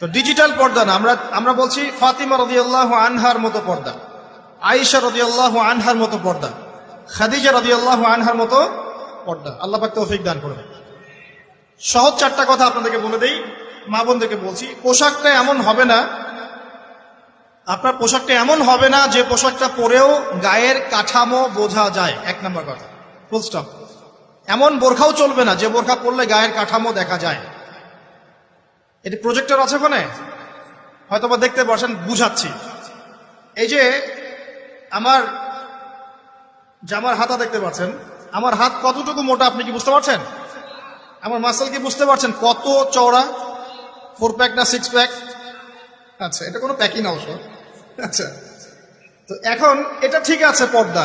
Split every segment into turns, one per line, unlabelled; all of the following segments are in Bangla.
তো ডিজিটাল পর্দা না, আমরা আমরা বলছি ফাতিমা রদিয়াল্লাহ আনহার মতো পর্দা, আয়েশা রদিয়াল্লাহ আনহার মতো পর্দা, খাদিজা রদিয়াল্লাহ আনহার মতো পর্দা। আল্লাহ পাক তৌফিক দান করবে সহজ চারটা কথা আপনাদেরকে বলে দেই, মা বোনদেরকে বলছি, পোশাকটা এমন হবে না, আপনার পোশাকটা এমন হবে না যে পোশাকটা পরেও গায়ের কাঠামো বোঝা যায়। এক নম্বর কথা ফুল স্টপ এমন বোরখাও চলবে না যে বোরখা পরলে গায়ের কাঠামো দেখা যায়। এটি প্রজেক্টর আছে ওখানে? হয়তো বা দেখতে পারছেন বুঝাচ্ছি। এই যে আমার জামার হাতা দেখতে পাচ্ছেন, আমার হাত কতটুকু মোটা আপনি কি বুঝতে পারছেন? আমার মাসেল কি বুঝতে পারছেন? কত চওড়া? ফোর প্যাক না সিক্স প্যাক আচ্ছা এটা কোনো প্যাকিং অবশ্য আচ্ছা তো এখন এটা ঠিক আছে পর্দা।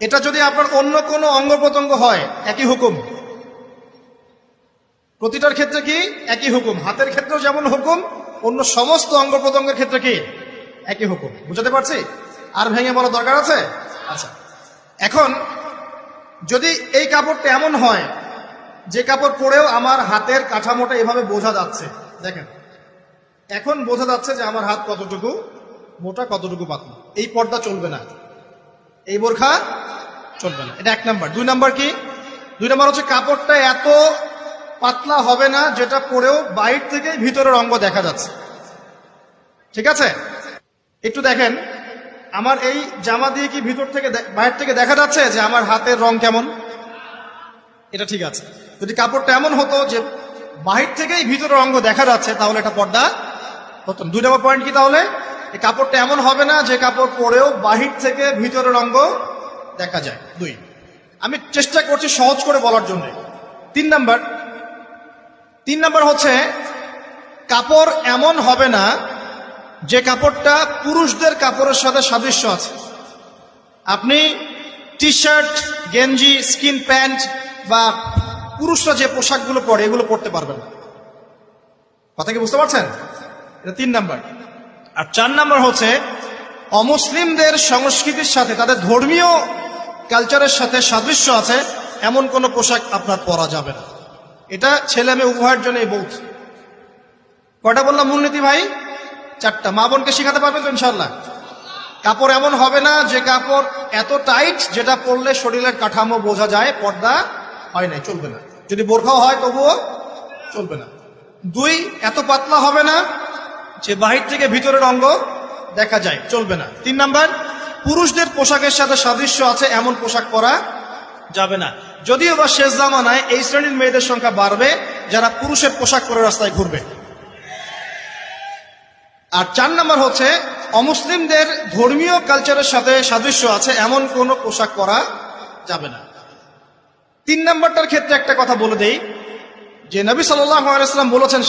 এটা যদি আপনার অন্য কোনো অঙ্গ প্রত্যঙ্গ হয়, একই হুকুম। প্রতিটার ক্ষেত্রে কি? একই হুকুম। হাতের ক্ষেত্রেও যেমন হুকুম, অন্য সমস্ত অঙ্গ প্রত্যঙ্গের ক্ষেত্রে কি? একই হুকুম। বুঝাতে পারছি? আর ভেঙে বলা দরকার আছে? আচ্ছা। এখন, যদি এই কাপড়টা এমন হয়, যে কাপড় পরেও আমার হাতের কাঠামোটা এভাবে বোঝা যাচ্ছে, দেখেন। এখন বোঝা যাচ্ছে যে আমার হাত কতটুকু মোটা, কতটুকু পাতলা। এই পর্দা চলবে না। এই বোরখা চলবে না। এটা এক নাম্বার। দুই নাম্বার কি? দুই নাম্বার হচ্ছে কাপড়টা এত পাতলা হবে না, যেটা পরেও বাইর থেকে ভিতরের অঙ্গ দেখা যাচ্ছে। ঠিক আছে? একটু দেখেন, আমার এই জামা দিয়ে কি ভিতর থেকে বাইরে থেকে দেখা যাচ্ছে যে আমার হাতের রং কেমন? এটা ঠিক আছে। যদি কাপড়টা এমন হতো যে বাহির থেকেই ভিতরের অঙ্গ দেখা যাচ্ছে, তাহলে এটা পর্দা হতো দুই নম্বর পয়েন্ট কি তাহলে? এই কাপড়টা এমন হবে না যে কাপড় পরেও বাহির থেকে ভিতরের অঙ্গ দেখা যায়। দুই। আমি চেষ্টা করছি সহজ করে বলার জন্য। তিন নাম্বার তিন নম্বর হচ্ছে, কাপড় এমন হবে না যে কাপড়টা পুরুষদের কাপড়ের সাথে সাদৃশ্য আছে। আপনি টি শার্ট গেঞ্জি, স্কিন প্যান্ট বা পুরুষরা যে পোশাকগুলো পরে এগুলো পরতে পারবেন কথা কি বুঝতে পারছেন? এটা তিন নাম্বার। আর চার নাম্বার হচ্ছে, অমুসলিমদের সংস্কৃতির সাথে, তাদের ধর্মীয় কালচারের সাথে সাদৃশ্য আছে, এমন কোনো পোশাক আপনার পরা যাবে না। এটা ছেলে মেয়ে উভয়ের এই বলছি কয়টা বললাম? মূলনীতি ভাই? চারটা। মা বোনকে শেখাতে পারবেন তো ইনশাল্লাহ কাপড় এমন হবে না, যে কাপড় এত টাইট যেটা পরলে শরীরের কাঠামো বোঝা যায়, পর্দা হয় না চলবে না। যদি বোরখাও হয়, তবুও চলবে না। দুই, এত পাতলা হবে না, যে বাহির থেকে ভিতরের অঙ্গ দেখা যায়, চলবে না। তিন নাম্বার, পুরুষদের পোশাকের সাথে সাদৃশ্য আছে, এমন পোশাক পরা যাবে না। যদিও বা শেষ জামানায় এই শ্রেণির মেয়েদের সংখ্যা বাড়বে, যারা পুরুষের পোশাক পরে রাস্তায় ঘুরবে। আর চার নম্বর হচ্ছে, অমুসলিমদের ধর্মীয় কালচারের সাথে সাদৃশ্য আছে, এমন কোন পোশাক পরা যাবে না। তিন নম্বরটার ক্ষেত্রে একটা কথা বলে দেই, যে নবী সাল্লাম বলেছেন